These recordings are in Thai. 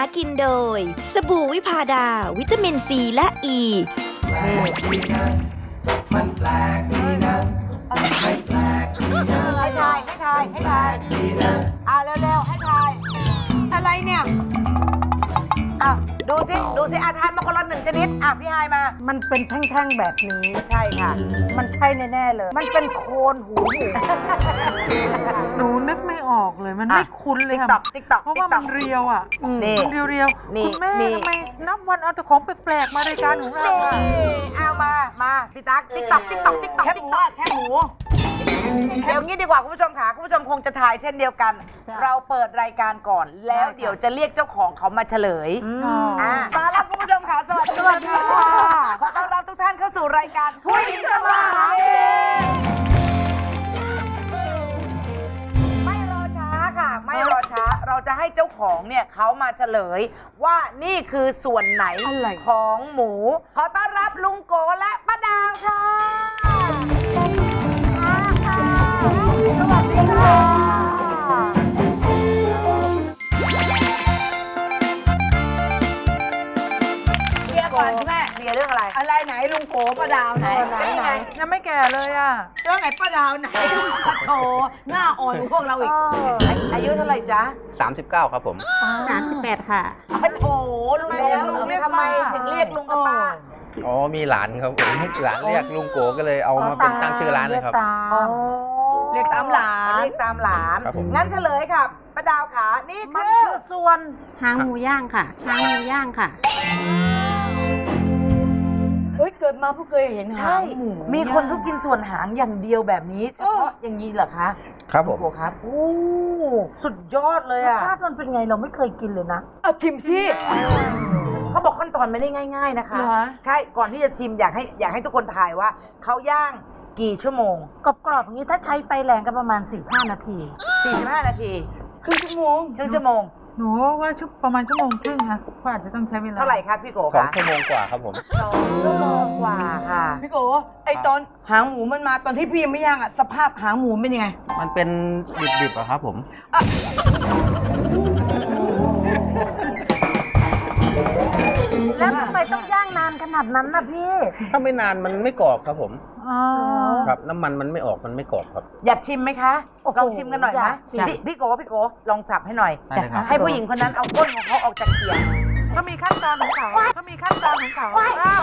ากินโดย สบู่วิพาดา วิตามินซีและอ e. ีให้ทายให้ทายให้ทายอ่าเร็วๆให้ทาย อะไรเนี่ยอะ ดูสิ ดูสิอาทายมาคนละหนึ่งชนิด อะ พี่ไฮายมา มันเป็นแท่งๆแบบนี้ ใช่ค่ะ มันใช่แน่ๆเลย มันเป็นโคนหูหมู หนูนึกไม่ออกเลยมันไม่คุ้นเลยติ๊กค่ะต็อกติ๊กต็อกเพราะว่ามันเรียวอะนี่มันเรียวเรียวๆนี่คุณแม่นี่ ทำไมนับวันเอาแต่ของแปลกๆมารายการของเรานี่อะเอามา มา พี่ตั๊กติ๊กต็อกติ๊กต็อกติ๊กต็อกแค่หมูแค่หมู เดี๋ยวงี้ดีกว่าคุณผู้ชมค่ะคุณผู้ชมคงจะทายเช่นเดียวกัน เราเปิดรายการก่อน แล้วเดี๋ยวจะเรียกเจ้าของเขามาเฉลยอะมาแล้วคุณผู้ชมค่ะสวัสดีค่ะขอต้อนรับทุกท่านเข้าสู่รายการผู้หญิงทำมาหากินไม่รอช้าค่ะ ไม่รอช้าเราจะให้เจ้าของเนี่ยเขามาเฉลย ว่านี่คือส่วนไหนอะไรของหมู ขอต้อนรับลุงโกและป้าดาวค่ะสวัสดีค่ะ เคลียร์ก่อนคุณแม่เคลียร์เรื่องอะไร อะไรไหนลุงโกป้าดาวไหนก็นี่ไงยังไม่แก่เลยอะเรื่องไหนป้าดาวไหนโถหน้าอ่อนกว่าพวกเราอีก อายุเท่าไหร่จ๊ะ39 ครับผม 38 ค่ะโถรุ่นแล้วลุงทำไมถึงเรียกลุงกับป้า อ๋อ มีหลานครับผมหลานเรียกลุงโกก็เลยเอามาเป็นตั้งชื่อร้านเลยครับ เรียกตามหลาน เรียกตามหลาน ครับผม งั้นเฉลยค่ะป้าดาวขานี่มันคือคือส่วน หางหมูย่างค่ะ หางหมูย่างค่ะเฮ้ยเกิดมาเพิ่งเคยเห็นหาใช่ งหมูมีคนเขากินส่วนหางอย่างเดียวแบบนี้เฉพาะอย่างนี้เหรอคะครับผม โอ้โหครับโอ้สุดยอดเลยรสอะชาติมันเป็นไงเราไม่เคยกินเลยนะ เอาชิมสิเขาบอกขั้นตอนไม่ได้ง่าย ๆนะคะ เหรอ ใช่ก่อนที่จะชิมอยากให้อยากให้ทุกคนถ่ายว่าเขาย่าง กี่ชั่วโมง กรอบๆอย่างนี้ถ้าใช้ไฟแรงก็ประมาณ 4-5 นาที 45 นาทีครึ่งชั่วโมงครึ่งชั่วโมง หนูว่าชุบประมาณชั่วโมงครึ่งนะก็อาจจะต้องใช้เวลาเท่าไหร่ครับพี่โกสองคะชั่วโมงกว่าครับผม สองชั่วโมงกว่าค่ะ พี่โกไอตอนหางหมูมันมาตอนที่พี่ยังไม่ย่างอะสภาพหางหมูเป็นยังไงมันเป็นดิบๆอะครับผม แล้วทำไมต้องย่างนานขนาดนั้นนะพี่ ถ้าไม่นานมันไม่กรอบครับผม อ๋อ ครับน้ำมันมันไม่ออกมันไม่กรอบครับ อยากชิมไหมคะ โอ้โหลองชิมกันหน่อยไหมอยากสิพี่พี่โกพี่โกลองสับให้หน่อย ได้เลยครับ ให้ผู้หญิงคนนั้นเอาก้นของเขาออกจากเขียงเขามีขั้นตอนของเขาเขามีขั้นตอนของเขาอ้าว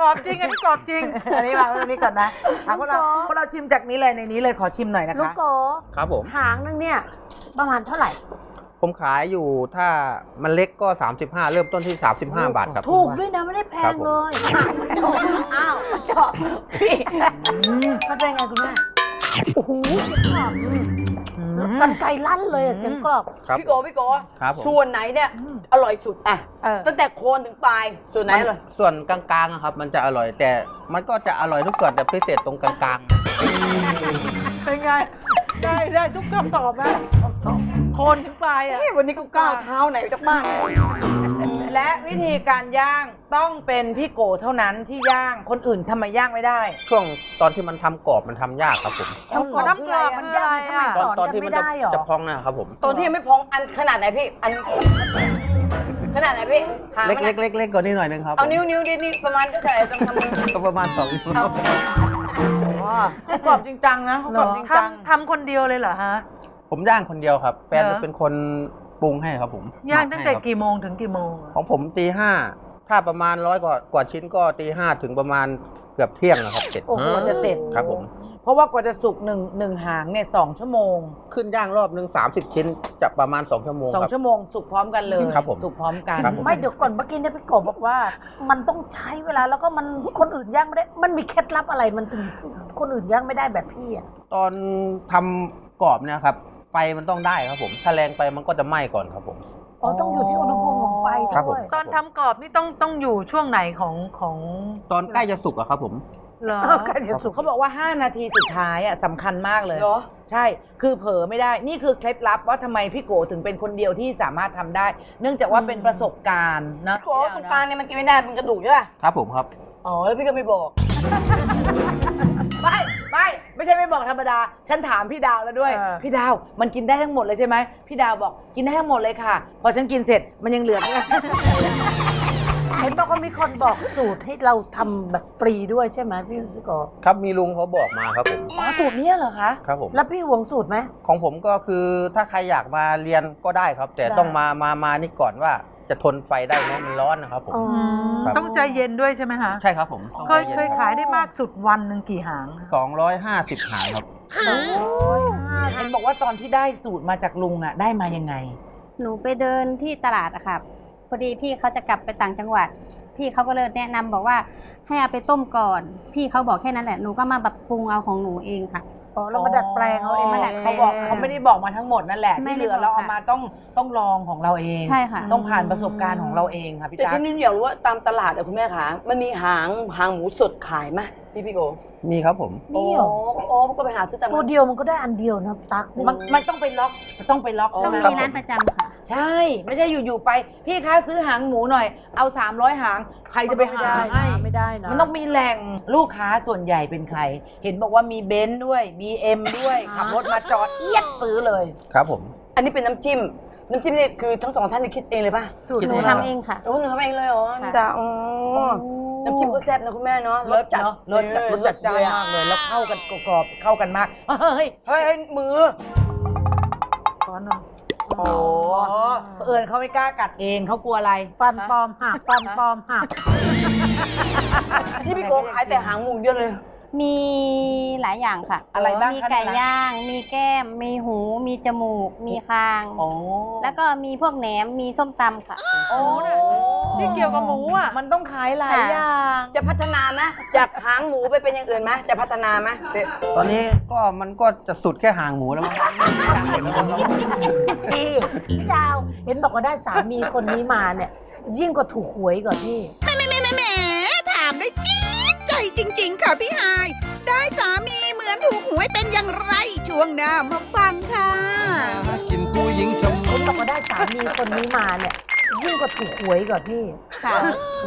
กรอบจริงอันนี้กรอบจริง อันนี้วางไว้ตรงนี้ก่อนนะถามพวกเราพวกเราชิมจากนี้เลยในนี้เลยขอชิมหน่อยนะลูกคะ โกครับผม หางนึงเนี่ย ประมาณเท่าไหร่ ผมขายอยู่ถ้ามันเล็กก็ 35 เริ่มต้นที่ 35 บาทครับ ถูกด้วยนะไม่ได้แพครังบผม เลยอ้าวจอบพี่มันเป็นไงคุณแม่โอ้โหกรอบ กันไกลลั่นเลยอะเสียงกรอบ ครับ พี่โกพี่โกครับผม ส่วนไหนเนี่ยอร่อยสุดอะเออ ตั้งแต่โคนถึงปลายส่วนไหนอร่อยส่วนกลางๆอะครับ มันจะอร่อยแต่มันก็จะอร่อยทุกส่วนแต่พิเศษตรงกลางๆเป็นไง ได้ได้ทุกคำตอบนะโคนถึงปลายอะเฮ้ยวันนี้กูก้าวเท้าไหนจากบ้าน และวิธีการย่างต้องเป็นพี่โกเท่านั้นที่ย่างคนอื่นทำไมย่างไม่ได้ช่วงตอนที่มันทำกรอบมันทำยากครับผมทำกรอบน้ำกรอบมันยากทำไมคืออะไรอะสตอนอนตอนกันที่มัไม่นจะได้หรอ จะพองนะครับผมตอนที่ยังไม่พองอันขนาดไหนพี่ อัน ขนาดไหนพี่หางเล็กมันเล็อะกเล็กเล็กกว่านี้หน่อยนึงครับเอานิ้วนิ้วดินี่ประมาณเท่าไหร่ต้องทำมือก็ประมาณสองนิ้วเขากรอบจริงจังนะเขากรอบจริงจังทำทำคนเดียวเลยเหรอฮะ ผมย่างคนเดียวครับ แฟนเหรอจะเป็นคน ปรุงให้ครับผมย่างตั้งแต่หมัให้ครับกี่โมงถึงกี่โมงอะของผมตีห้าถ้าประมาณร้อยกว่ากว่าชิ้นก็ตีห้าถึงประมาณเกือบเที่ยงนะครับเสร็จ โอ้โหจะเสร็จครับผม เพราะว่ากว่าจะสุกหนึ่งหนึ่งหางเนี่ยสองชั่วโมงขึ้นย่างรอบหนึ่ง30 ชิ้นจะประมาณ 2 ชั่วโมงสองครับ ชั่วโมงสุกพร้อมกันเลยครับผมสุกพร้อมกันครับผม ไม่เดี๋ยวก่อนเมื่อกี้เนี่ยพี่กบบอกว่า มันต้องใช้เวลาแล้วก็มันคนอื่นย่างไม่ได้ มันมีเคล็ดลับอะไรมันถึงคนอื่นย่างไม่ได้แบบพี่อะตอนทำกรอบเนี่ยครับ ไฟมันต้องได้ครับผมถ้าแรงไปมันก็จะไหม้ก่อนครับผม อ๋อต้องอยู่ที่อุณหภูมิของไฟครับผมด้วยตอนทำกรอบนี่ต้องต้องอยู่ช่วงไหนของของตอนใกล้จะสุกอะครับผม เหรอ เออใกล้จะสุกเขาบอกว่า 5 นาทีสุดท้ายอะสำคัญมากเลย เหรอ ใช่ คือเผลอไม่ได้ นี่คือเคล็ดลับว่าทำไมพี่โกถึงเป็นคนเดียวที่สามารถทำได้ เนื่องจากว่าเป็นประสบการณ์นะโกตรงกลางเนี่ยมันกินไม่ได้เป็นกระดูกใช่ป่ะ ครับผมครับ อ๋อ แล้วพี่ก็ไม่บอก ไม่ ไม่ไม่ใช่ไม่บอกธรรมดา ฉันถามพี่ดาวแล้วด้วย เออ พี่ดาวมันกินได้ทั้งหมดเลยใช่ไหมพี่ดาวบอกกินได้ทั้งหมดเลยค่ะ พอฉันกินเสร็จมันยังเหลือ เห็นบอกว่ามีคนบอกสูตรให้เราทำแบบฟรีด้วยใช่ไหมพี่พี่กอครับมีลุงเขาบอกมาครับผมอ๋อสูตรเนี้ยเหรอคะ ครับผมแล้วพี่หวงสูตรไหม ของผมก็คือถ้าใครอยากมาเรียนก็ได้ครับ แต่ได้ ต้องมามามานี่ก่อนว่า จะทนไฟได้ไหมมันร้อนนะครับผม อ๋อครับ ต้องใจเย็นด้วยใช่ไหมคะใช่ครับผมต้องเคยเคยขายได้มากสุดวันหนึ่งกี่หางคะสองร้อยห้าสิบหางครับ เห็นบอกว่าตอนที่ได้สูตรมาจากลุงอะ ได้มายังไง หนูไปเดินที่ตลาดอะค่ะพอดีพี่เขาจะกลับไปต่างจังหวัด พี่เขาก็เลยแนะนำบอกว่าให้เอาไปต้มก่อน พี่เขาบอกแค่นั้นแหละหนูก็มาปรับปรุงเอาของหนูเองค่ะ อ๋อเรามาดัดแปลงเอาเองมาดัดแปลงเขาบอกเขาไม่ได้บอกมาทั้งหมดนั่นแหละไม่ที่ได้เหลือเราบอกเอาค่ะ มาต้องต้องลองของเราเอง ใช่ค่ะ ต้องผ่านประสบการณ์ของเราเองค่ะพี่แต่ตั๊กที่นี่อยากรู้ว่าตามตลาดอะคุณแม่คะมันมีหางหางหมูสดขายไหม พี่พี่โกมีครับผมนี่เหรอ โอ้โอ้ก็ไปหาซื้อตามตัวเดียวมันก็ได้อันเดียวนะตั๊กมันมันต้องไปล็อกต้องไปล็อกอ๋อใช่ต้องไหมมีร้านประจำค่ะ ใช่ ไม่ใช่อยู่ๆไป พี่คะซื้อหางหมูหน่อย เอา 300 หาง ใครจะไปหาไม่ได้ให้นะไม่ได้นะมันต้องมีแหล่งลูกค้าส่วนใหญ่เป็นใคร เห็นบอกว่ามีเบนซ์ด้วย มีเอ็มด้วย ขับรถมาจอดเอียดซื้อเลย ครับผม อันนี้เป็นน้ำจิ้ม น้ำจิ้มนี่คือทั้งสองท่านนี่คิดเองเลยป่ะสูตรคิดหนูเองทำเองค่ะ โอ้หนูทำเองเลยเหรอค่ะนี่ดาอ๋อ น้ำจิ้มก็แซ่บนะคุณแม่เนาะรสจัดรสจัดรสจัดจ้านเลยอะมากเลยแล้วเข้ากันกรอบๆเข้ากันมากเฮ้ยเฮ้ยเฮ้ยมือขอหน่อยโอ้เอิญเขาไม่กล้ากัดเองเขากลัวอะไรฟันปลอมหักฟันปลอมหัก นี่พี่โกขายแต่หางหมูเดียวเลย มีหลายอย่างค่ะอะไรบ้างมีคะไก่ในร้าน ย่าง มีแก้ม มีหู มีจมูก มีคาง โอ้แล้วก็มีพวกแหนม มีส้มตำค่ะ โอ้ที่เกี่ยวกับหมูอะ มันต้องขายหลายค่ะอย่าง จะพัฒนาไหมจากหางหมูไปเป็นอย่างอื่นไหมจะพัฒนาไหมเป๊ะตอนนี้ก็มันก็จะสุดแค่หางหมูแล้วมั้งอย่างอื่นแล้วมั้งครับพี่พี่ดาวเห็นบอกว่าได้สามีคนนี้มาเนี่ย ยิ่งกว่าถูกหวยก่อนพี่ แหมแหมแหมแหมถามได้จี๊ดใจจริง ๆ ค่ะพี่ฮาย ได้สามีเหมือนถูกหวยเป็นอย่างไร ช่วงหน้ามาฟังค่ะเห็นบอกว่าได้สามีคนนี้มาเนี่ยยิ่งกว่าถูกหวยก่อนพี่ค่ะ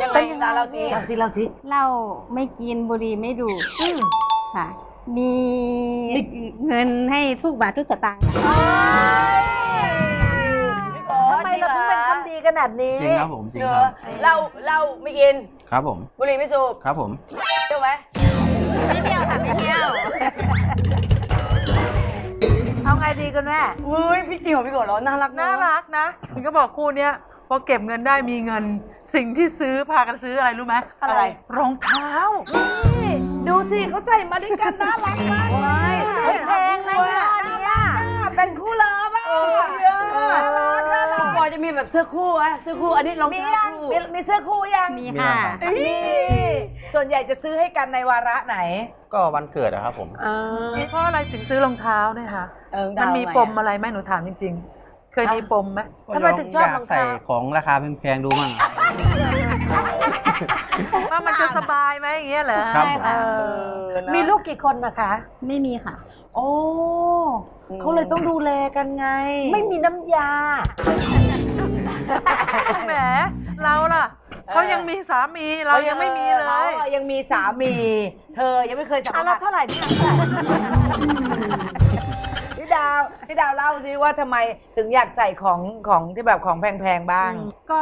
ยังไงดาเราทีเราสิเราสิเหล้าไม่กินบุหรี่ไม่ดูดค่ะ มีเงินให้ทุกบาททุกสตางค์ค่ะทำไมเราถึงเป็นค นดีขนาดนี้จริงครับผมจริงเอคอรับเหล้าเหล้าไม่กิน ครับผมบุหรี่ไม่สูบครับผม เที่ยวไหมไม่เที่ยวค่ะไม่เที่ยว เอาไงดีกันแม่เฮ้ยพี่จริงเหรอพี่โกเหรอน่ารักเอะน่ารักนะถึงก็บอกคู่เนี้ยพอเก็บเงินได้มีเงิน สิ่งที่ซื้อพากันซื้ออะไรรู้ไหมอะไร รองเท้าดูสิเขาใส่มาด้วยกันน่ารักมากเลยเฮ้ยแพงนะเนี่ย เป็นคู่เลิฟอะน่ารักน่า รักก่อนจะมีแบบเสื้อคู่อะเสื้อคู่อันนี้รองมีเท้ายังคู่มีมีเสื้อคู่ยังมีค่ะมีส่วนใหญ่จะซื้อให้กันในวาระไหนก็วันเกิดอะครับผม เพราะอะไรถึงซื้อรองเท้าเนี่ยคะเออมันดาวมีไหปมอะไรไหมหนูถามจริง ๆ เคยมีปมไหม ก็ทำไมถึงชอบยารอกงใส่เท้าของราคาแพงๆดูมั่ง ว่ามันจะสบายไหมอย่างเงี้ยเหรอครับใช่ผมค่ะมีลูกกี่คนนะคะ ไม่มีค่ะ โอ้เขาเลยต้องดูแลกันไง ไม่มีน้ำยา แหมเราล่ะเขายังมีสามีเรายังไม่มีเลเขายอะยังมีสามี เธอยังไม่เคยสัมอะผัเราสเท่าไหร่นี่เท่าไหร่พี่ ดาวพี่ดาวเล่าสิว่าทำไมถึงอยากใส่ของของที่แบบของแพงๆบ้าง ก็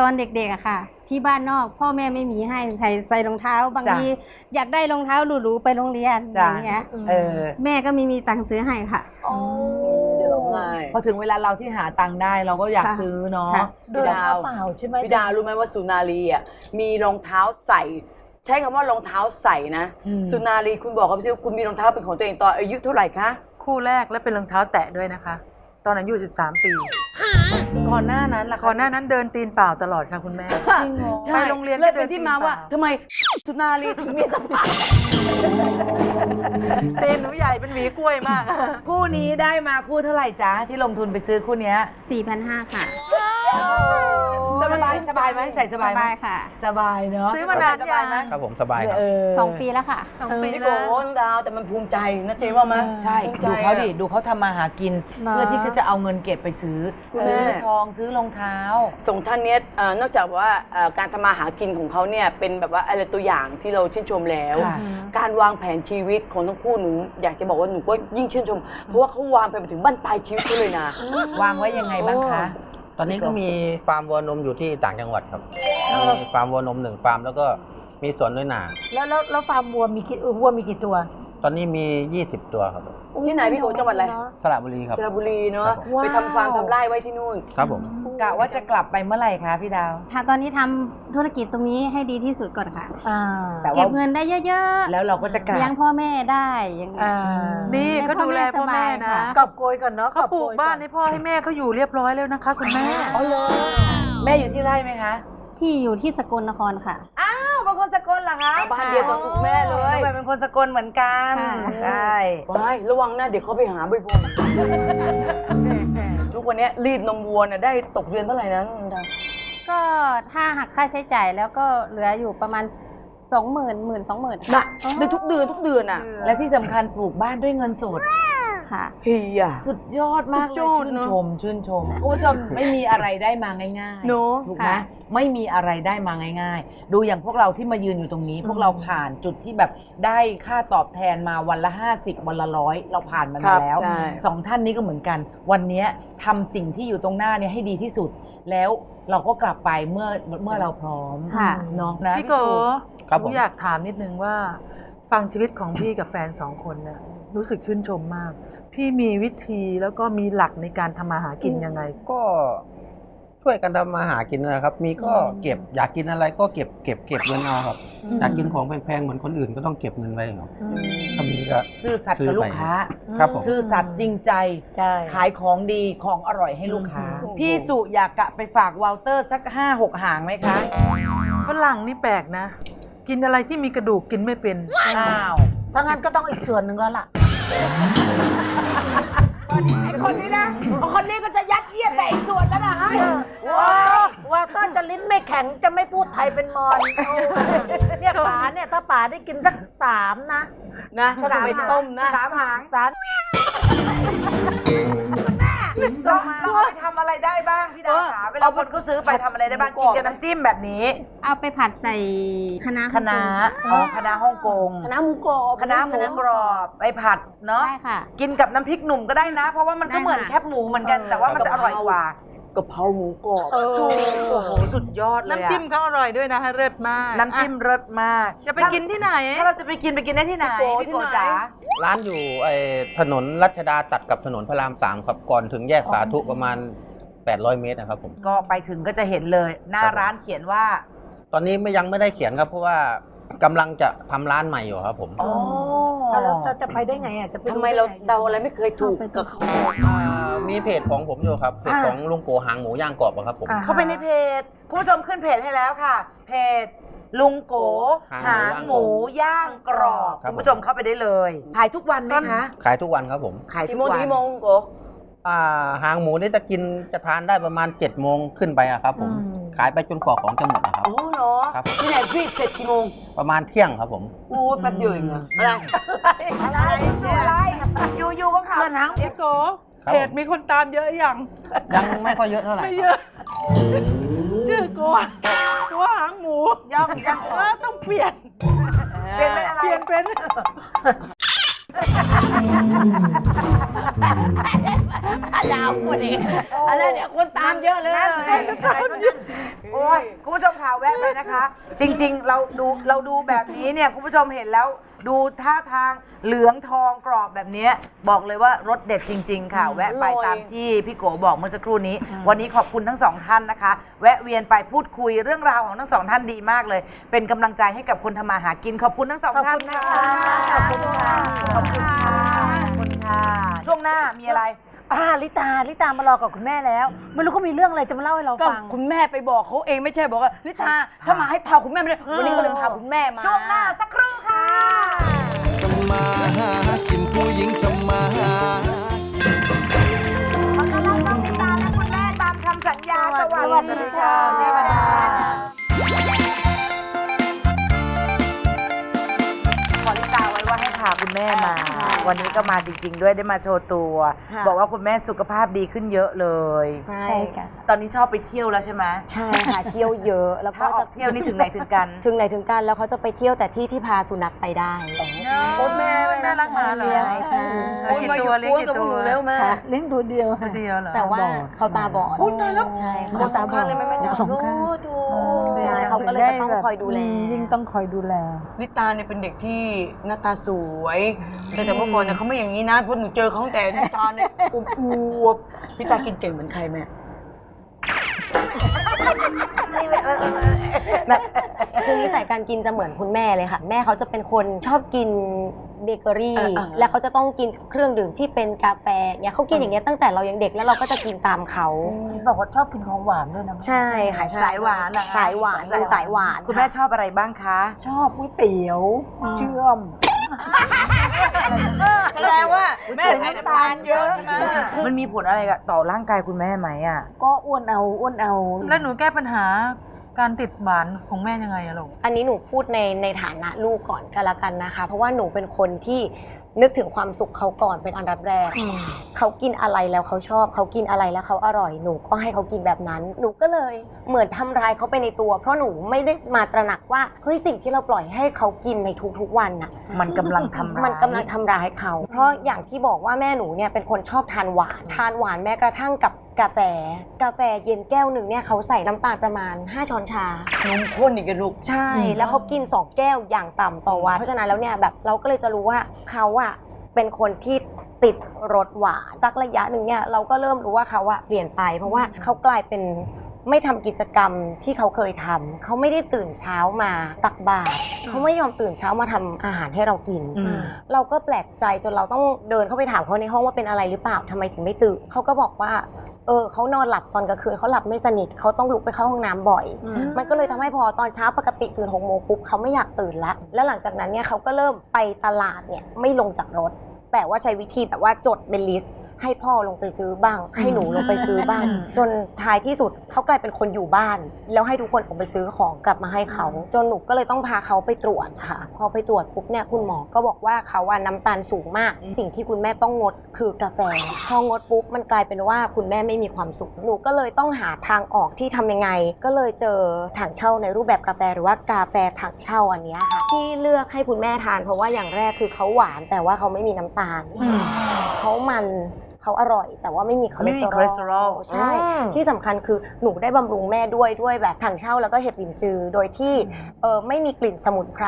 ตอนเด็กๆอะค่ะ ที่บ้านนอกพ่อแม่ไม่มีให้ใส่ใส่รองเท้า บางจ้ะทีอยากได้รองเท้าหรูๆไปโรงเรียนอจ้ะ ย่างเงี้ยเออแม่ก็ไมีมีตังค์ซื้อให้ค่ะเดี๋ยวร้องไห้ พอถึงเวลาเราที่หาตังค์ได้เราก็อยากค่ะซื้อเนาะค่ะ เดินเท้าเปล่าใช่ไหมพี่ดาวรู้ไหมว่าสุนารีอะมีรองเท้าใส่ ใช้คำว่ารองเท้าใส่นะ อืม สุนารีคุณบอกเขาไปสิว่าคุณมีรองเท้าเป็นของตัวเองตอนอายุเท่าไหร่คะ คู่แรกและเป็นรองเท้าแตะด้วยนะคะ ตอนอายุ13 ปี ก่อนหน้านั้นล่ะคะก่อนหน้านั้นเดินตีนเปล่าตลอดค่ะคุณแม่จริงเหรอไปโรงเรียนเลยก็เดิเป็นนที่ตีนมาว่าเปล่าทำไมสุนารีถึงมีสภาพตีนหนูใหญ่เป็นหวีกล้วยมาก คู่นี้ได้มาคู่เท่าไหร่จ๊ะที่ลงทุนไปซื้อคู่เนี้ย4,500ค่ะเสบายสบายไหมใส่สสบายไหมบายค่ะ สบายเนาะซื้อมานานสบายไหมยังครับผมสบายครับเออสองปีแล้วค่ะสองปีพี่แล้โกวดาวแต่มันภูมิใจนะเจ๊ว่ามั้ยใช่ภูมิใจดูเขาดิอะดูเขาทำมาหากินนะเพื่อที่เขาจะเอาเงินเก็บไปซื้อคุณแม่ซื้อทองซื้อรองเท้า ส่งท่านเนี้ยเอ่อนอกจากว่าเอ่อการทำมาหากินของเขาเนี่ยเป็นแบบว่าอะไรตัวอย่างที่เราชื่นชมแล้วค่ะการวางแผนชีวิตของทั้งคู่หนูอยากจะบอกว่าหนูก็ยิ่งชื่นชม เพราะว่าเขาวางไปถึงบั้นปลายชีวิตเขาเลยนะวางไว้ยังไงบ้างคะ ตอนนี้ก็มีฟาร์มวัวนมอยู่ที่ต่างจังหวัดครับมีฟาร์มวัวนมหนึ่งฟาร์มแล้วก็มีสวนน้อยหนา แล้วแล้วแล้วฟาร์มวัวมีกี่เออวัวมีกี่ตัว ตอนนี้มี 20 ตัวครับที่ไหนพี่โกจังหวัดอะไรสระบุรีครับสระบุรีเนาะครับผมไปทำฟาร์มทำไร่ไว้ที่นู่นครับผมกะว่าจะกลับไปเมื่อไหร่คะพี่ดาวถ้าตอนนี้ทำธุรกิจตรงนี้ให้ดีที่สุดก่อนค่ะอ่าแต่ว่าเก็บเงินได้เยอะๆ แล้วเราก็จะกลับเลี้ยงพ่อแม่ได้อย่างเงี้ยอ่านี่ให้เขาดูแลพ่อแม่พ่อแม่สบายนะค่ะกอบโกยก่อนเนาะเขาปลูกอบโยบ้านอให้พ่อให้แม่เขาอยู่เรียบร้อยแล้วนะคะคุณแม่อ๋อเลยแม่อยู่ที่ไร่ไหมคะที่อยู่ที่สกลนครค่ะอ้าวเป็นคน สกลเหรอคะบ้านเดียวกับคุณแม่เลยทำไมเป็นคนสกลเหมือนกันค่ะใช่ว้ายระวังนะเดี๋ยวเขาไปหาบ่อยๆทุกวันเนี้ยรีดนมวัวน่ะได้ตกเดือนเท่าไหร่นะน้องดาวก็ถ้าหักค่าใช้จ่ายแล้วก็เหลืออยู่ประมาณสองหมื่นหมื่นสองหมื่นน่ะได้ทุกเดือนทุกเดือนอะ และที่สำคัญปลูกบ้านด้วยเงินสด ค่ะเฮีย สุดยอดมากเลสุยดยอดชื่นเนอะชม ชื่นชมคุณผู้ชมไม่มีอะไรได้มาง่ายๆเนอะถูกไหมค่ะไม่มีอะไรได้มาง่าย ๆ ดูอย่างพวกเราที่มายืนอยู่ตรงนี้พวกเราผ่านจุดที่แบบได้ค่าตอบแทนมาวันละ 50 วันละร้อยเราผ่านมันครัมาบแล้ว ใช่ สองท่านนี้ก็เหมือนกัน วันเนี้ยทำสิ่งที่อยู่ตรงหน้าเนี่ยให้ดีที่สุด แล้วเราก็กลับไปเมื่อเมื่อเราพร้อมค่ะ เนาะนะพี่โกสุครับหผมนูอยากถามนิดนึงว่า ฟังชีวิตของพี่กับแฟนสองคนเนี่ยรู้สึกชื่นชมมาก พี่มีวิธีแล้วก็มีหลักในการทำมาหากินยังไง ก็ช่วยกันทำมาหากินนะครับ มีก็เก็บอยากกินอะไรก็เก็บเก็บเก็บเงินเอาครับอยากกินของแพงๆเหมือนคนอื่นก็ต้องเก็บเงินไว้ครับถ้ามีก็ ซื่อสัตย์กับลูกค้า ครับผม ซื่อสัตย์จริงใจ ใช่ ขายของดีของอร่อยให้ลูกค้า อืม พี่สุอยากกะไปฝากวอลเตอร์สักห้าหกหางไหมคะฝรั่งนี่แปลกนะ กินอะไรที่มีกระดูกกินไม่เป็น อ้าว ถ้างั้นก็ต้องอีกส่วนหนึ่งแล้วล่ะ คนนี้ก็จะยัดเยียดแต่อีกส่วนนั้นนะให้ว้าวว่าก็จะลิ้นไม่แข็งจะไม่พูดไทยเป็นมอนเนี่ยป๋าเนี่ยถ้าป๋าได้กินสักสามนะนะถ้าจะไปต้มนะสามหางสาม เราเราไปทำอะไรได้บ้างพี่ดาวขาเวลาคนเขาซื้อไปทำอะไรได้บ้างกินกับน้ำจิ้มแบบนี้เอาไปผัดใส่คะน้าคะน้าอ๋อคะน้าฮ่องกง คณะหมูกรอบคะน้าหมูกรอบไปผัดเนาะได้ค่ะ กินกับน้ำพริกหนุ่มก็ได้นะ เพราะว่ามันก็ได้ค่ะเหมือนแคบหมูเหมือนกันแต่ว่ามันจะอร่อยกว่า กะเพราหมูกรอบถูกโอ้โหสุดยอดเลยอะน้ำจิ้มเขาอร่อยด้วยนะเลิศมากน้ำจิ้มอะเลิศมาก จะไปกินที่ไหน ถ้าเราจะไปกินไปกินได้ที่ไหนพี่โกพี่ที่โกไหนจ๋าร้านอยู่ไอ้ถนนรัชดาตัดกับถนนพระรามสามครับก่อนถึงแยกสาธุประมาณ 800 เมตรนะครับผมก็ไปถึงก็จะเห็นเลย หน้าครับผมร้านเขียนว่า ตอนนี้ไม่ยังไม่ได้เขียนครับเพราะว่ากำลังจะทำร้านใหม่อยู่ครับผมอ๋อ แล้วจะจะไปได้ไงอะจะปทำไมเราด้งเดาอะไรไม่เคยถูกกับเขาอ่ามีเพจของผมอยู่ครับเพจของลุงโกหางหมูย่างกรอบอะครับผมอ่าเข้าไปในเพจคุณผู้ชมขึ้นเพจให้แล้วค่ะ เพจลุงโกหางหมูย่างกรอบครับ คุณผู้ชมเข้าไปได้เลย ขายทุกวันไหมคะขายทุกวันครับผมขายทุกี่กโมงวัถึงนกี่โมงโกอ่าหางหมูนี่จะกินจะทานได้ประมาณ7จ็ดโมงขึ้นไปอะครับผม ขายไปจนกว่าของจะหมดนะครับอ๋อ เหรอครับ ที่ไหนพี่เสร็จกี่โมงประมาณเที่ยงครับผม อู้แป๊บเดียวเองอะอะไรอะไรอะไรอยู่อยู่ก็ขายเพื่อนหางพี่โกครับเพจมีคนตามเยอะยังยังไม่ค่อยเยอะเท่าไหร่ไม่คเยรับอะ ชื่อโกโกหางหมูย่อมย่อม เออต้องเปลี่ยนเป็นเป็นอะไร เปลี่ยนเป็น ดาวคนเองอะไรเนี่ยคนตามเยอะเลยโอ้ยคุณผู้ชมข่าวแวะไปนะคะ จริง ๆ เราดูเราดูแบบนี้เนี่ยคุณผู้ชมเห็นแล้ว ดูท่าทางเหลืองทองกรอบแบบนี้ บอกเลยว่ารสเด็ดจริง ๆ ค่ะ แวะไปตามที่พี่โกบอกเมื่อสักครู่นี้ วันนี้ขอบคุณทั้งสองท่านนะคะ แวะเวียนไปพูดคุยเรื่องราวของทั้งสองท่านดีมากเลย เป็นกำลังใจให้กับคนทำมาหากินขอบคุณทั้งสองท่านนะคะขอบคุณค่ะอบคุณค่ะขอบคุณค่ะ ช่วงหน้ามีอะไรอ่าลิตาลิตามารอกับคุณแม่แล้วไม่รู้เขามีเรื่องอะไรจะมาเล่าให้เราก็ฟัง คุณแม่ไปบอกเขาเองไม่ใช่บอกว่านิทาถ้ามาให้พาคุณแม่มาด้วยวันนี้ก็เลยพาคุณแม่มาช่วงหน้าสักครู่ค่ะทำมาหากินผู้หญิงทำมาหาขอต้อนรับน้องนิตาและคุณแม่ตามคำสัญญาสวัสสวัสดีค่ะแม่มาดา ม่มา วันนี้ก็มาจริง ๆ ด้วยได้มาโชว์ตัวบอกว่าคุณแม่สุขภาพดีขึ้นเยอะเลยใช่ค่ะ ตอนนี้ชอบไปเที่ยวแล้วใช่ไหมใช่ค่ะเที่ยวเยอะแล้วก็ถ้าออกจะเที่ยวนี่ถึงไหนถึงกันถึงไหนถึงกันแล้วเขาจะไปเที่ยวแต่ที่ที่พาสุนัขไปได้ โอ้แม่แม่รักหมาเหรอใช่ใช่เลี้ยงกี่ตัวเลี้ยงกี่ตัวค่ะเลี้ยงตัวเดียวตัวเดียวเหรอ แต่ว่าเขาตาบอดอุ๊ยตายแล้วใช่หมดสำคัญเลยไหมแม่จ๋าสำคัญใช่เขา ก็เลยจะต้องคอยดูแลยิ่งต้องคอยดูแลลิตาเนี่ยเป็นเด็กที่หน้าตาสวย แต่แต่เมื่อก่อนเนี่ยเขาไม่อย่างนี้นะเพราะหนูเจอเขาตั้งแต่ลิตาเนี่ยอวบๆลิตากินเก่งเหมือนใครแม่แบบคือนิสัยการกินจะเหมือนคุณแม่เลยค่ะ แม่เขาจะเป็นคนชอบกิน เบเกอรี่เออเออ แล้วเขาจะต้องกินเครื่องดื่มที่เป็นกาแฟเนี่ยเขากินอย่างเงี้ยตั้งแต่เรายังเด็กแล้วเราก็จะกินตามเขา บอกว่าชอบกินของหวานด้วยนะใช่ค่ะใช่สายหวานเหรอคะสายหวานเป็นสายหวานคุณแม่ะชอบอะไรบ้างคะชอบก๋วยเตี๋ยว เชื่อม แสดงว่าแม่ใส่น้ำตาลเยอะใช่ไหมมันมีผลอะไรกับต่อร่างกายคุณแม่ไหมอะก็อ้วนเอาอ้วนเอา แล้วหนูแก้ปัญหา การติดหวานของแม่ยังไงอะลูกอันนี้หนูพูดในในฐานะลูกก่อนก็แล้วกันนะคะ เพราะว่าหนูเป็นคนที่นึกถึงความสุขเขาก่อนเป็นอันดับแรกเขากินอะไรแล้วเขาชอบ เขากินอะไรแล้วเขาอร่อยหนูก็ให้เขากินแบบนั้น หนูก็เลยเหมือนทำร้ายเขาไปในตัว เพราะหนูไม่ได้มาตระหนักว่าเฮ้ยสิ่งที่เราปล่อยให้เขากินในทุกๆวันน่ะ มันกำลังทำร้ายมันกำลังทำร้ายเขา เพราะอย่างที่บอกว่าแม่หนูเนี่ยเป็นคนชอบทานหวาน ทานหวานแม้กระทั่งกับ กาแฟ กาแฟเย็นแก้วหนึ่งเนี่ยเขาใส่น้ำตาลประมาณ 5 ช้อนชา นมข้นอีกอะลูก ใช่ แล้วเขากิน 2 แก้วอย่างต่ำต่อวัน เพราะฉะนั้นแล้วเนี่ยแบบเราก็เลยจะรู้ว่าเขาอะเป็นคนที่ติดรสหวานสักระยะหนึ่งเนี่ยเราก็เริ่มรู้ว่าเขาอะเปลี่ยนไป เพราะว่าเขากลายเป็นไม่ทำกิจกรรมที่เขาเคยทำเขาไม่ได้ตื่นเช้ามาตักบาตรเขาไม่ยอมตื่นเช้ามาทำอาหารให้เรากินอืมเราก็แปลกใจจนเราต้องเดินเข้าไปถามเขาในห้องว่าเป็นอะไรหรือเปล่าทำไมถึงไม่ตื่นเขาก็บอกว่า เออเขานอนหลับตอนกลางคืนเขาหลับไม่สนิทเขาต้องลุกไปเข้าห้องน้ำบ่อย มันก็เลยทำให้พอตอนเช้าปกติตื่นหกโมงปุ๊บเขาไม่อยากตื่นละแล้วหลังจากนั้นเนี่ยเขาก็เริ่มไปตลาดเนี่ยไม่ลงจากรถ แต่ว่าใช้วิธีแบบว่าจดเป็นลิสต์ ให้พ่อลงไปซื้อบ้าง ให้หนูลงไปซื้อบ้าง จนท้ายที่สุดเขากลายเป็นคนอยู่บ้าน แล้วให้ทุกคนออกไปซื้อของกลับมาให้เขา จนหนูก็เลยต้องพาเขาไปตรวจค่ะ พอไปตรวจปุ๊บเนี่ยคุณหมอก็บอกว่าเขาว่าน้ำตาลสูงมาก สิ่งที่คุณแม่ต้องงดคือกาแฟพองดปุ๊บมันกลายเป็นว่าคุณแม่ไม่มีความสุขหนูก็เลยต้องหาทางออกที่ทำยังไง ก็เลยเจอถังเช่าในรูปแบบกาแฟหรือว่ากาแฟถังเช่าอันเนี้ยค่ะที่เลือกให้คุณแม่ทาน เพราะว่าอย่างแรกคือเขาหวานแต่ว่าเขาไม่มีน้ำตาลเขามัน เขาอร่อย แต่ว่าไม่มีคอเลไม่สมีเตอรคอเลสเตอรออลลใช่อืม ที่สำคัญคือหนูได้บำรุงแม่ด้วยด้วยแบบถังเช่าแล้วก็เห็ดหลินจือ โดยที่เออไม่มีกลิ่นสมุนไพร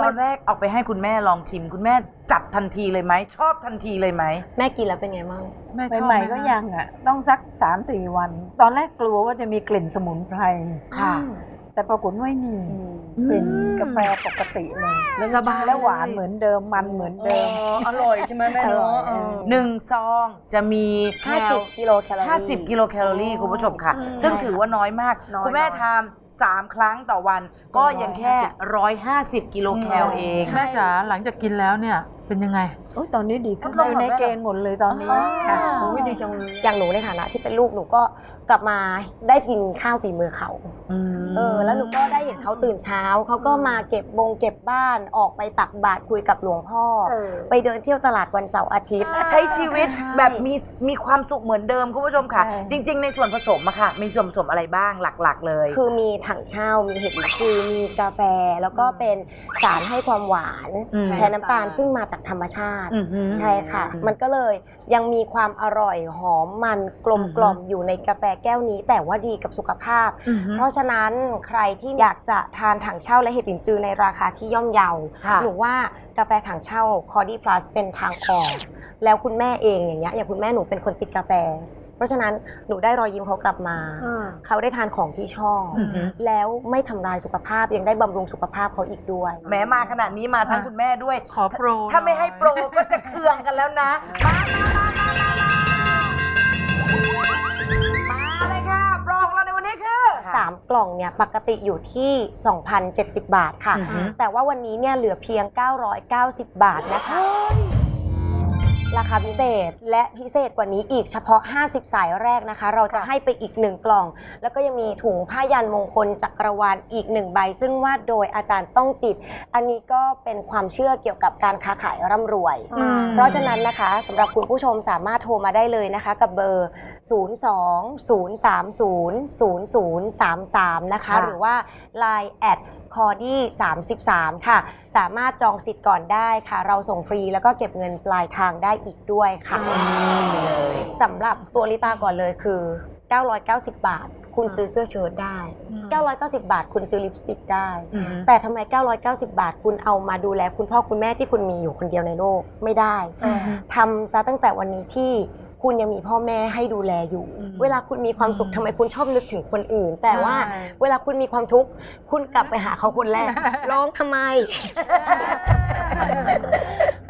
ตอนแรกเอาไปให้คุณแม่ลองชิม คุณแม่จัดทันทีเลยไหม ชอบทันทีเลยไหมแม่กินแล้วเป็นไงบ้างแม่ชอบใหม่ไหๆก็ยังอะ ต้องสักสามสี่วัน ตอนแรกกลัวว่าจะมีกลิ่นสมุนไพร ค่ะ แต่ปรากฏไม่มีกลิ่นกาแฟปกติเลยแล้วสบายแล้วหวานเหมือนเดิมมันเหมือนเดิมอร่อยใช่ไหมแม่อร่อเนาะยเออหนึ่งซองจะมีแคล50กิโลแคลอรี่50กิโลแคลอรี่คุณผู้ชมค่ะอืมซึ่งถือว่าน้อยมากน้อยคุณแม่น้อยทำสามครั้งต่อวันก็ยังแค่ 150 กิโลแคลเองแม่จ๋าหลังจากกินแล้วเนี่ย เป็นยังไงตอนนี้ดีขึ้นอยู่ในเกณฑ์หมดเลยตอนนี้ค่ะ โอ้ยดีจังอย่างหนูในฐานะที่เป็นลูกหนูก็กลับมาได้กินข้าวฝีมือเขาเออ แล้วหนูก็ได้เห็นเขาตื่นเช้า เขาก็มาเก็บบงเก็บบ้านออกไปตักบาตรคุยกับหลวงพ่อ เออ ไปเดินเที่ยวตลาดวันเสาร์อาทิตย์ ใช้ชีวิตใช่แบบมีมีความสุขเหมือนเดิมคุณผู้ชมค่ะ ใช่ จริง ๆ ในส่วนผสมอะค่ะ มีส่วนผสมอะไรบ้างหลักๆ เลย คือมีถังเช่า มีเห็ดหลินจือมีกาแฟ แล้วก็เป็นสารให้ความหวานอืม แทนน้ำตาลซึ่งมาจากธรรมชาติอือหือใช่ค่ะ มันก็เลยยังมีความอร่อยหอมมันกลมกล่อมอยู่ในกาแฟแก้วนี้ แต่ว่าดีกับสุขภาพอือหือเพราะฉะนั้นใครที่อยากจะทานถังเช่าและเห็ดหลินจือในราคาที่ย่อมเยาค่ะหนูว่ากาแฟถังเช่าคอดี้พลัสเป็นทางออกแล้วคุณแม่เองอย่างเงี้ยอย่างคุณแม่หนูเป็นคนติดกาแฟ เพราะฉะนั้นหนูได้รอยยิ้มเขากลับมาเขาได้ทานของที่ชอบ อือหือแล้วไม่ทำลายสุขภาพยังได้บำรุงสุขภาพเขาอีกด้วยแหมมาขนาดนี้มาทั้งคุณแม่ด้วย ขอโปรถ้าไม่หน่อยให้โปรก็จะเคืองกันแล้วนะมามาเลยค่ะโปรของเราในวันนี้คือสามกล่องเนี่ยปกติอยู่ที่ 2,070 บาทค่ะ อือฮึ แต่ว่าวันนี้เนี่ยเหลือเพียง 990 บาทนะคะ ราคาพิเศษและพิเศษกว่านี้อีกเฉพาะ 50 สายแรกนะคะ เราจะให้ไปอีก 1 กล่อง แล้วก็ยังมีถุงผ้ายันมงคลจักรวาลอีก 1 ใบ ซึ่งวาดโดยอาจารย์ต้องจิต อันนี้ก็เป็นความเชื่อเกี่ยวกับการค้าขายร่ำรวยเพราะฉะนั้นนะคะสำหรับคุณผู้ชมสามารถโทรมาได้เลยนะคะ กับเบอร์ 02 030 0033 นะคะ ค่ะ หรือว่า Line แอดคอดี้33 ค่ะ สามารถจองสิทธิ์ก่อนได้ค่ะ เราส่งฟรีแล้วก็เก็บเงินปลายทางได้อีกด้วยค่ะสำหรับตัวลิตาก่อนเลยคือ 990 บาท คุณซื้อเสื้อเชิ้ตได้ 990 บาท คุณซื้อลิปสติกได้ แต่ทำไม 990 บาท คุณเอามาดูแลคุณพ่อคุณแม่ที่คุณมีอยู่คนเดียวในโลกไม่ได้ทำซะตั้งแต่วันนี้ที่ คุณยังมีพ่อแม่ให้ดูแลอยู่ เวลาคุณมีความสุขทำไมคุณชอบนึกถึงคนอื่น แต่ว่าเวลาคุณมีความทุกข์คุณกลับไปหาเขาคนแรกร้องทำไม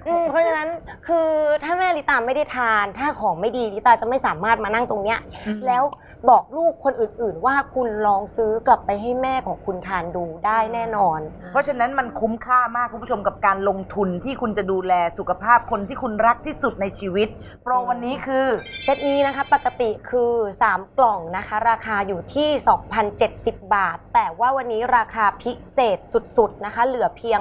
อืมเพราะฉะนั้นคือถ้าแม่ลิตาไม่ได้ทาน ถ้าของไม่ดีลิตาจะไม่สามารถมานั่งตรงเนี้ยแล้วบอกลูกคนอื่น ๆ ว่าคุณลองซื้อกลับไปให้แม่ของคุณทานดูได้แน่นอน เพราะฉะนั้นมันคุ้มค่ามากคุณผู้ชมกับการลงทุนที่คุณจะดูแลสุขภาพคนที่คุณรักที่สุดในชีวิต โปรวันนี้คือเซตนี้นะคะปกติคือ 3 กล่องนะคะ ราคาอยู่ที่ 2,070 บาท แต่ว่าวันนี้ราคาพิเศษสุดๆนะคะ เหลือเพียง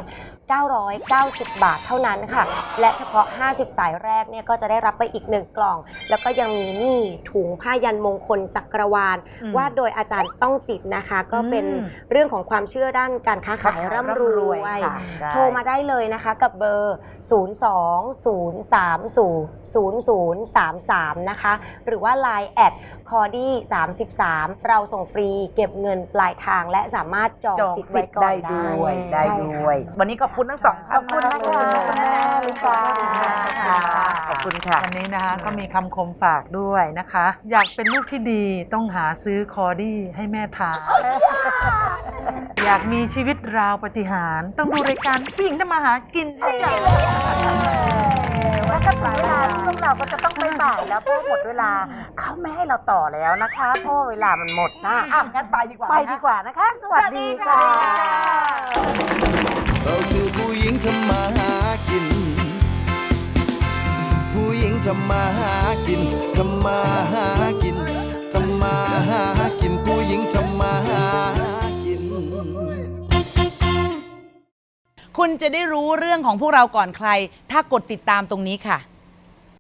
990 บาทเท่านั้นค่ะ และเฉพาะ 50 สายแรกเนี่ยก็จะได้รับไปอีก 1 กล่อง แล้วก็ยังมีนี่ถุงผ้ายันมงคลจักรวาลอืม วาดโดยอาจารย์ต้องจิตนะคะ ก็เป็นอืมเรื่องของความเชื่อด้านการค้าขายร่ำรวย ค่ะใช่ โทรมาได้เลยนะคะกับเบอร์ 0 2 0 3 0 0 0 3 3นะคะ หรือว่า Line แอด คอดี้33 เราส่งฟรีเก็บเงินปลายทางและสามารถจองจองสิทธิ์สิไว้ทธิ์ก่อนได้ได้ด้วยได้ใช่ด้ค่ะวย วันนี้ขอบคุณทั้งสองท่านขอบคุณนะคะขอบคุณนะลิซ่าค่ะขอบคุณค่ะ วันนี้นะคะก็มีคำคมฝากด้วยนะคะ อยากเป็นลูกที่ดีต้องหาซื้อคอดี้ให้แม่ทานอยากมีชีวิตราวปฏิหารย์ต้องดูรายการผู้หญิงทำมาหากินจ้ะแล้วก็ถึงเวลาที่พวกเราก็จะต้องไปบ่ายแล้วเพราะหมดเวลาเขาไม่ให้เราต่อแล้วนะคะเพราะว่าเวลามันหมดนะอะงั้นไปดีกว่าไปดีกว่านะคะ สวัสดีค่ะเราคือผู้หญิงทำมาหากิน ผู้หญิงทำมาหากินทำมาหากินทำมาหากิน ผู้หญิงทำมาหากิน คุณจะได้รู้เรื่องของพวกเราก่อนใคร ถ้ากดติดตามตรงนี้ค่ะ